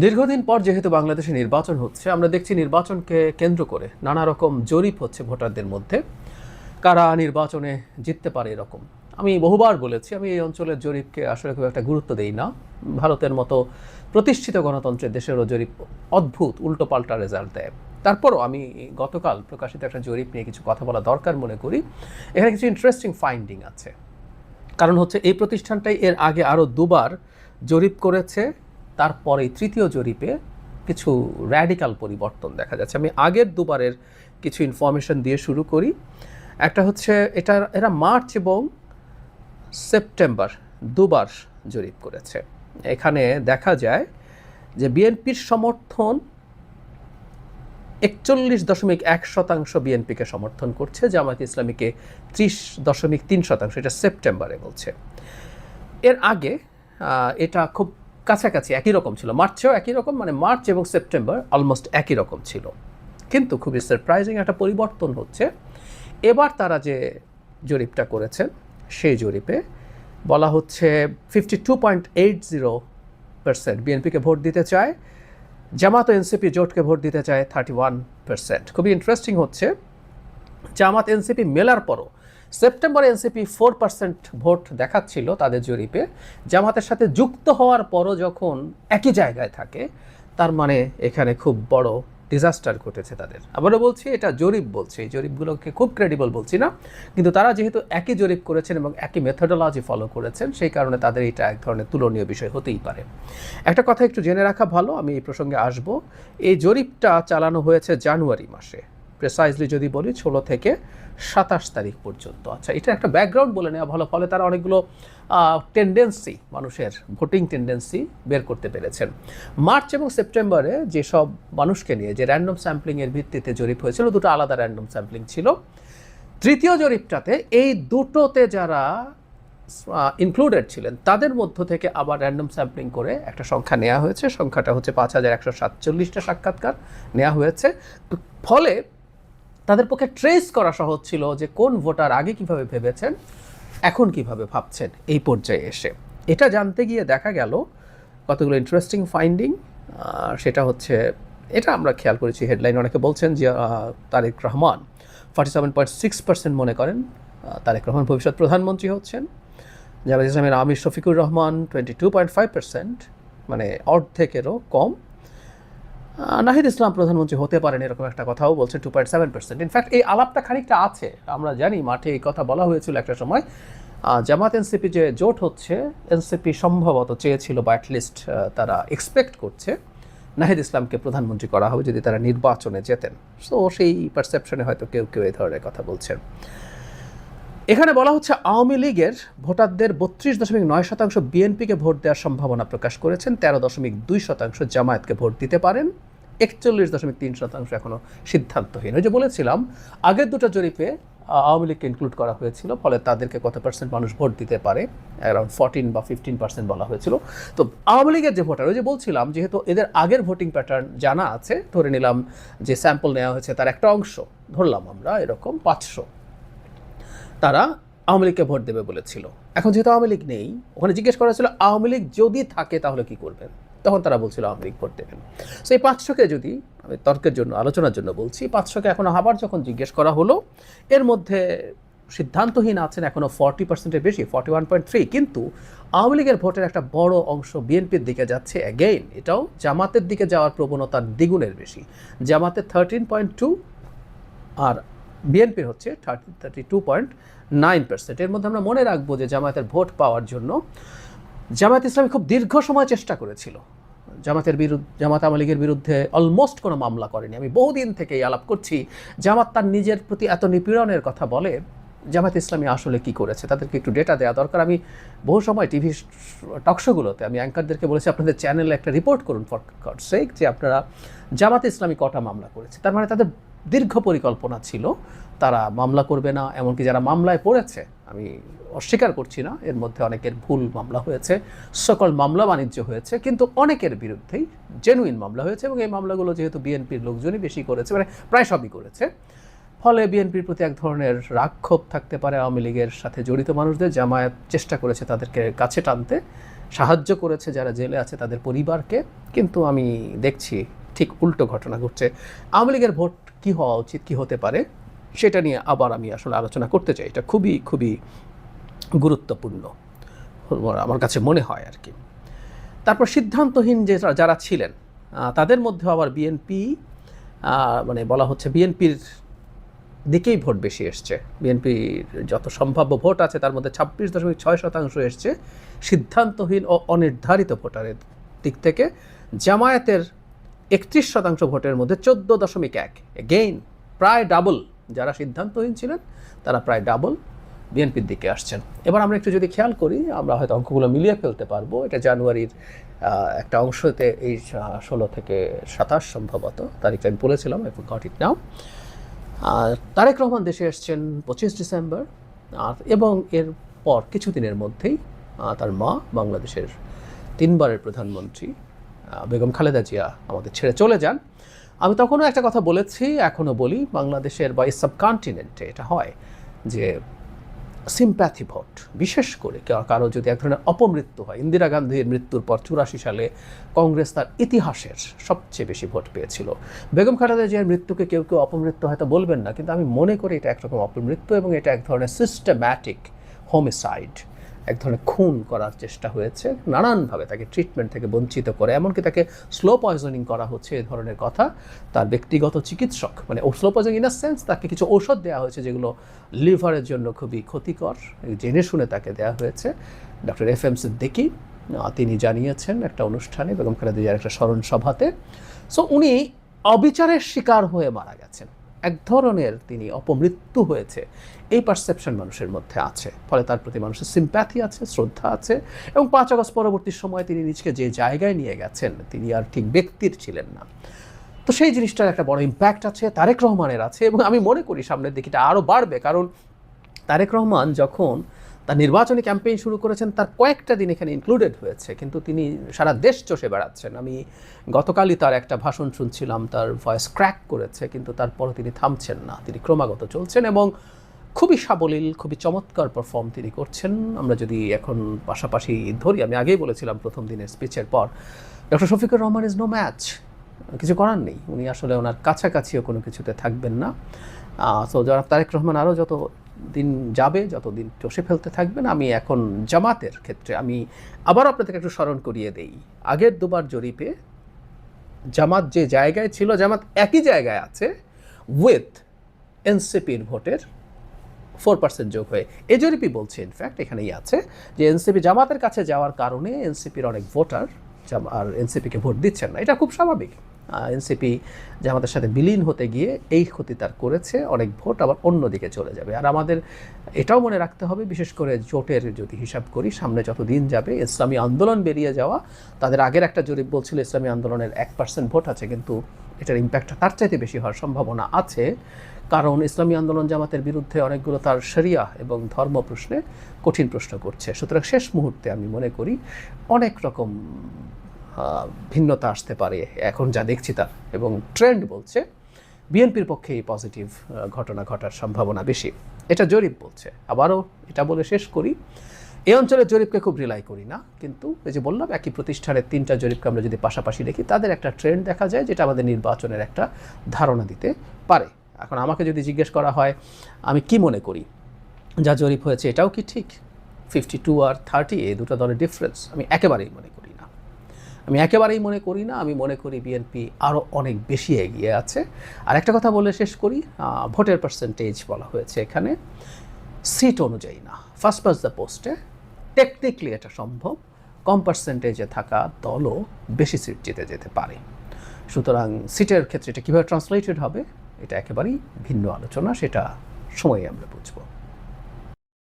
দীর্ঘদিন পর যেহেতু বাংলাদেশে নির্বাচন হচ্ছে, আমরা দেখছি নির্বাচনকে কেন্দ্র করে নানা রকম জরিপ হচ্ছে ভোটারদের মধ্যে। কারা নির্বাচনে জিততে পারে এরকম? আমি বহুবার বলেছি, আমি এই অঞ্চলের জরিপকে আসলে খুব একটা গুরুত্ব দেই না। ভারতের মতো প্রতিষ্ঠিত গণতন্ত্রের দেশেরও জরিপ অদ্ভুত উল্টোপাল্টা রেজাল্ট দেয়। তারপরও আমি গতকাল প্রকাশিত একটা জরিপ নিয়ে কিছু কথা বলা দরকার মনে করি। এখানে কিছু ইন্টারেস্টিং ফাইন্ডিং আছে। কারণ হচ্ছে, এই প্রতিষ্ঠানটাই এর আগে আরও দুবার জরিপ করেছে। তারপরে তৃতীয় জরিপে কিছু র্যাডিক্যাল পরিবর্তন দেখা যাচ্ছে। আমি আগের দুবারের কিছু ইনফরমেশন দিয়ে শুরু করি। একটা হচ্ছে এটা, এরা মার্চ এবং সেপ্টেম্বর দুবার জরিপ করেছে। এখানে দেখা যায় যে বিএনপির সমর্থন একচল্লিশ দশমিক এক শতাংশ বিএনপিকে সমর্থন করছে, জামায়াত ইসলামীকে ত্রিশ দশমিক তিন শতাংশ, এটা সেপ্টেম্বরে বলছে। এর আগে এটা খুব কাছাকাছি একই রকম ছিল। মার্চেও একই রকম মানে মার্চ এবং সেপ্টেম্বর অলমোস্ট একই রকম ছিল। কিন্তু খুবই সারপ্রাইজিং একটা পরিবর্তন হচ্ছে। এবার তারা যে জরিপটা করেছেন, সেই জরিপে বলা হচ্ছে fifty two point eight zero percent বিএনপিকে ভোট দিতে চায়, জামাত ও এনসিপি জোটকে ভোট দিতে চায় থার্টি ওয়ান পার্সেন্ট খুবই ইন্টারেস্টিং হচ্ছে, জামাত এনসিপি মেলার পরও সেপ্টেম্বরে এনসিপি ফোর পার্সেন্ট ভোট দেখাচ্ছিল তাদের জরিপে। জামাতের সাথে যুক্ত হওয়ার পরও যখন একই জায়গায় থাকে, তার মানে এখানে খুব বড় ডিজাস্টার ঘটেছে তাদের। আবারও বলছি, এটা জরিপ বলছে। এই জরিপগুলোকে খুব ক্রেডিবল বলছি না। কিন্তু তারা যেহেতু একই জরিপ করেছেন এবং একই মেথডোলজি ফলো করেছেন, সেই কারণে তাদের এটা এক ধরনের তুলনীয় বিষয় হতেই পারে। একটা কথা একটু জেনে রাখা ভালো, আমি এই প্রসঙ্গে আসব। এই জরিপটা চালানো হয়েছে জানুয়ারি মাসে। প্রেসাইজলি যদি বলি ষোলো থেকে সাতাশ তারিখ পর্যন্ত। আচ্ছা এটা একটা ব্যাকগ্রাউন্ড বলে নেওয়া ভালো, ফলে তারা অনেকগুলো টেন্ডেন্সি মানুষের ভোটিং টেন্ডেন্সি বের করতে পেরেছেন। মার্চ এবং সেপ্টেম্বরে যেসব মানুষকে নিয়ে, যে র্যান্ডম স্যাম্পলিংয়ের ভিত্তিতে জরিপ হয়েছিল, দুটো আলাদা র্যান্ডম স্যাম্পলিং ছিল। তৃতীয় জরিপটাতে এই দুটোতে যারা ইনক্লুডেড ছিলেন, তাদের মধ্য থেকে আবার র্যান্ডম স্যাম্পলিং করে একটা সংখ্যা নেওয়া হয়েছে। সংখ্যাটা হচ্ছে পাঁচ হাজার একশো সাতচল্লিশটা সাক্ষাৎকার নেওয়া হয়েছে। ফলে তাদের পক্ষে ট্রেস করা সহজ ছিল যে কোন ভোটার আগে কীভাবে ভেবেছেন, এখন কীভাবে ভাবছেন এই পর্যায়ে এসে। এটা জানতে গিয়ে দেখা গেল কতগুলো ইন্টারেস্টিং ফাইন্ডিং সেটা হচ্ছে, এটা আমরা খেয়াল করেছি হেডলাইন অনেকে বলছেন যে Tarek Rahman. Forty seven point six percent মনে করেন তারেক রহমান ভবিষ্যৎ প্রধানমন্ত্রী হচ্ছেন। জামাত ইসলামের আমির Shafiqur Rahman twenty two point five percent মানে অর্ধেকেরও কম। নাহিদ ইসলাম প্রধানমন্ত্রী হতে পারেন এরকম একটা কথাও বলছে two point seven percent in fact এই আলাপটা খানিকটা আছে, আমরা জানি, মাঠে এই কথা বলা হয়েছিল একটা সময়। জামাত এনসিপি যে জোট হচ্ছে, এনসিপি সম্ভবত চেয়েছিল বা অ্যাটলিস্ট তারা এক্সপেক্ট করছে, নাহিদ ইসলামকে প্রধানমন্ত্রী করা হবে যদি তারা নির্বাচনে যেতেন সো সেই পারসেপশনে হয়তো কেউ কেউ এই ধরনের কথা বলছেন। এখানে বলা হচ্ছে আওয়ামী লীগের ভোটারদের বত্রিশ দশমিক নয় শতাংশ বিএনপিকে ভোট দেওয়ার সম্ভাবনা প্রকাশ করেছেন। তেরো দশমিক দুই শতাংশ জামায়াতকে ভোট দিতে পারেন। একচল্লিশ দশমিক তিন শতাংশ এখনও সিদ্ধান্তহীন। ওই যে বলেছিলাম, আগের দুটো জরিপে আওয়ামী লীগকে ইনক্লুড করা হয়েছিল, ফলে তাদেরকে কত পার্সেন্ট মানুষ ভোট দিতে পারে? অ্যারাউন্ড ফোরটিন বা ফিফটিন পার্সেন্ট বলা হয়েছিল। তো আওয়ামী লীগের যে ভোটার, ওই যে বলছিলাম, যেহেতু এদের আগের ভোটিং প্যাটার্ন জানা আছে, ধরে নিলাম যে স্যাম্পল নেওয়া হয়েছে, তার একটা অংশ, ধরলাম আমরা এরকম পাঁচশো। তারা আওয়ামী লীগকে ভোট দেবে বলেছিল। এখন যেহেতু আওয়ামী লীগ নেই, ওখানে জিজ্ঞেস করা ছিল আওয়ামী লীগ যদি থাকে তাহলে কি করবেন? তখন তারা বলছিল, আওয়ামী লীগ ভোট দেবেন। সো এই পাঁচশোকে যদি, আমি তর্কের জন্য, আলোচনার জন্য বলছি পাঁচশোকে এখন আবার যখন জিজ্ঞেস করা হলো, এর মধ্যে সিদ্ধান্তহীন আছেন এখনও ফর্টি পার্সেন্টের বেশি, ফর্টি ওয়ান পয়েন্ট থ্রি, কিন্তু আওয়ামী লীগের ভোটের একটা বড় অংশ বিএনপির দিকে যাচ্ছে অ্যাগেইন এটাও জামাতের দিকে যাওয়ার প্রবণতার দ্বিগুণের বেশি। জামাতের থার্টিন পয়েন্ট টু আর বিএনপির হচ্ছে thirty thirty two point nine percent এর মধ্যে আমরা মনে রাখব যে জামায়াতের ভোট পাওয়ার জন্য জামায়াত ইসলামী খুব দীর্ঘ সময় চেষ্টা করেছিল। জামাতের বিরুদ্ধে, জামাত আওয়ামী লীগের বিরুদ্ধে অলমোস্ট কোনো মামলা করেনি। আমি বহুদিন থেকে এই আলাপ করছি, জামাত তার নিজের প্রতি এত নিপীড়নের কথা বলে জামাত ইসলামী আসলে কি করেছে, তাদেরকে একটু ডেটা দেওয়া দরকার। আমি বহু সময় টিভি টকশোগুলোতে আমি অ্যাঙ্কারদেরকে বলেছি, আপনাদের চ্যানেলে একটা রিপোর্ট করুন ফর সেক যে আপনারা জামাত ইসলামী কটা মামলা করেছে। তার মানে তাদের দীর্ঘ পরিকল্পনা ছিল। তারা মামলা করবে না, এমনকি যারা মামলায় পড়েছে, আমি অস্বীকার করছি না, এর মধ্যে অনেকের ভুল মামলা হয়েছে, সকল মামলা বাণিজ্য হয়েছে, কিন্তু অনেকের বিরুদ্ধেই জেনুইন মামলা হয়েছে এবং এই মামলাগুলো যেহেতু বিএনপির লোকজনই বেশি করেছে মানে প্রায় সবই করেছে। ফলে বিএনপির প্রতি এক ধরনের রাগ ক্ষোভ থাকতে পারে আওয়ামী লীগের সাথে জড়িত মানুষদের, জামায়াত চেষ্টা করেছে তাদেরকে কাছে টানতে, সাহায্য করেছে যারা জেলে আছে তাদের পরিবারকে, কিন্তু আমি দেখছি ঠিক উল্টো ঘটনা ঘটছে। আওয়ামী লীগের ভোট কী হওয়া উচিত, কী হতে পারে, সেটা নিয়ে আবার আমি আসলে আলোচনা করতে চাই। এটা খুবই খুবই গুরুত্বপূর্ণ আমার কাছে মনে হয় আর কি। তারপর সিদ্ধান্তহীন যে যারা ছিলেন তাদের মধ্যে আবার বিএনপি মানে বলা হচ্ছে বিএনপির দিকেই ভোট বেশি এসছে। বিএনপির যত সম্ভাব্য ভোট আছে, তার মধ্যে ছাব্বিশ দশমিক ছয় শতাংশ এসছে। সিদ্ধান্তহীন ও অনির্ধারিত ভোটারের দিক থেকে জামায়াতের একত্রিশ শতাংশ ভোটের মধ্যে চোদ্দ দশমিক এক। গেইন প্রায় ডাবল যারা সিদ্ধান্তহীন ছিলেন, তারা প্রায় ডাবল বিএনপির দিকে আসছেন। এবার আমরা একটু যদি খেয়াল করি, আমরা হয়তো অঙ্কগুলো মিলিয়ে ফেলতে পারব। এটা জানুয়ারির একটা অংশতে এই ষোলো থেকে সাতাশ সম্ভবত, তারিখটা আমি বলেছিলাম, I got it now. Tarek Rahman দেশে এসছেন পঁচিশ ডিসেম্বর, আর এবং এর পর কিছুদিনের মধ্যেই তার মা বাংলাদেশের তিনবারের প্রধানমন্ত্রী বেগম খালেদা জিয়া আমাদের ছেড়ে চলে যান। আমি তখনও একটা কথা বলেছি, এখনও বলি, বাংলাদেশের বা সাবকন্টিনেন্টে এটা হয় যে সিম্প্যাথি ভোট বিশেষ করে কারও যদি এক ধরনের অপমৃত্যু হয়, ইন্দিরা গান্ধীর মৃত্যুর পর চুরাশি সালে কংগ্রেস তার ইতিহাসের সবচেয়ে বেশি ভোট পেয়েছিল। বেগম খালেদা জিয়ার মৃত্যুকে কেউ কেউ অপমৃত্যু হয়তো বলবেন না, কিন্তু আমি মনে করি এটা একরকম অপমৃত্যু এবং এটা এক ধরনের সিস্টেম্যাটিক হোমিসাইড এক ধরনের খুন করার চেষ্টা হয়েছে। নানানভাবে তাকে ট্রিটমেন্ট থেকে বঞ্চিত করে, এমনকি তাকে স্লো পয়জনিং করা হচ্ছে এ ধরনের কথা। তার ব্যক্তিগত চিকিৎসক মানে স্লো পয়জনিং ইন সেন্স তাকে কিছু ঔষধ দেওয়া হয়েছে যেগুলো লিভারের জন্য খুবই ক্ষতিকর। জেনে শুনে তাকে দেওয়া হয়েছে। ডক্টর এফ এম সিদ্দিকি তিনি জানিয়েছেন একটা অনুষ্ঠানে, বেগম খালেদা জিয়ার একটা স্মরণ সভাতে সো উনি অবিচারের শিকার হয়ে মারা গেছেন। এক ধরনের তিনি অপমৃত্যু হয়েছে। এই পারসেপশন মানুষের মধ্যে আছে। ফলে তার প্রতি মানুষের সিম্প্যাথি আছে, শ্রদ্ধা আছে এবং পাঁচ আগস্ট পরবর্তী সময়ে তিনি নিজকে যে জায়গায় নিয়ে গেছেন, তিনি আর ঠিক ব্যক্তির ছিলেন না। তো সেই জিনিসটার একটা বড় ইম্প্যাক্ট আছে, তারেক রহমানের আছে এবং আমি মনে করি সামনের দিকে এটা আরও বাড়বে। কারণ তারেক রহমান যখন তার নির্বাচনী ক্যাম্পেইন শুরু করেছেন, তার কয়েকটা দিন এখানে ইনক্লুডেড হয়েছে, কিন্তু তিনি সারা দেশ চষে বেড়াচ্ছেন। আমি গতকালই তার একটা ভাষণ শুনছিলাম, তার ভয়েস ক্র্যাক করেছে, কিন্তু তারপরও তিনি থামছেন না। তিনি ক্রমাগত চলছেন এবং খুবই সাবলীল, খুবই চমৎকার পারফর্ম তিনি করছেন। আমরা যদি এখন পাশাপাশি ধরি, আমি আগেই বলেছিলাম প্রথম দিনের স্পিচের পর doctor Shafiqur Rahman is no match কিছু করার নেই। উনি আসলে ওনার কাছাকাছিও কোনো কিছুতে থাকবেন না। তো জনাব তারেক রহমান আরও যত দিন যাবে, যতদিন চষে ফেলতে থাকবেন, আমি এখন জামাতের ক্ষেত্রে আমি আবার আপনাদেরকে একটু স্মরণ করিয়ে দেই। আগের দুবার জরিপে জামাত যে জায়গায় ছিল, জামাত একই জায়গায় আছে উইথ এনসিপির ভোটের ফোর পার্সেন্ট যোগ হয়ে। এ জরিপই বলছে ইনফ্যাক্ট এখানেই আছে যে এনসিপি জামাতের কাছে যাওয়ার কারণে এনসিপির অনেক ভোটার আর এনসিপিকে ভোট দিচ্ছেন না। এটা খুব স্বাভাবিক। এনসিপি জামাতের সাথে বিলীন হতে গিয়ে এই ক্ষতি তার করেছে, অনেক ভোট আবার অন্যদিকে চলে যাবে। আর আমাদের এটাও মনে রাখতে হবে, বিশেষ করে জোটের যদি হিসাব করি, সামনে যত দিন যাবে ইসলামী আন্দোলন বেরিয়ে যাওয়া, তাদের আগের একটা জরিপ বলছিল ইসলামী আন্দোলনের এক পার্সেন্ট ভোট আছে, কিন্তু এটার ইম্প্যাক্টটা তার চাইতে বেশি হওয়ার সম্ভাবনা আছে। কারণ ইসলামী আন্দোলন জামাতের বিরুদ্ধে অনেকগুলো তার শরিয়া এবং ধর্ম প্রশ্নে কঠিন প্রশ্ন করছে। সুতরাং শেষ মুহূর্তে আমি মনে করি, অনেক রকম ভিন্নতা আসতে পারে এখন যা দেখছি তার এবং ট্রেন্ড বলছে, বিএনপির পক্ষে এই পজিটিভ ঘটনা ঘটার সম্ভাবনা বেশি। এটা জরিপ বলছে। আবারও এটা বলে শেষ করি। এই অঞ্চলের জরিপকে খুব রিলাই করি না, কিন্তু এই যে বললাম, একই প্রতিষ্ঠানের তিনটা জরিপকে আমরা যদি পাশাপাশি দেখি, তাদের একটা ট্রেন্ড দেখা যায়, যেটা আমাদের নির্বাচনের একটা ধারণা দিতে পারে। এখন আমাকে যদি জিজ্ঞেস করা হয়, আমি কি মনে করি? যা জরিপ হয়েছে, এটাও কি ঠিক? ফিফটি টু আর থার্টি এই দুটো দলের ডিফারেন্স আমি একেবারেই মনে করি। আমি একেবারেই মনে করি না, আমি মনে করি বিএনপি আরও অনেক বেশি এগিয়ে আছে। আর একটা কথা বলে শেষ করি ভোটের পার্সেন্টেজ বলা হয়েছে এখানে। সিট অনুযায়ী না ফার্স্ট পাস দ্য পোস্টে টেকনিক্যালি এটা সম্ভব, কম পার্সেন্টেজে থাকা দলও বেশি সিট জিতে যেতে পারে। সুতরাং সিটের ক্ষেত্রে এটা কীভাবে ট্রান্সলেটেড হবে, এটা একেবারেই ভিন্ন আলোচনা, সেটা সময়ে আমরা বুঝব।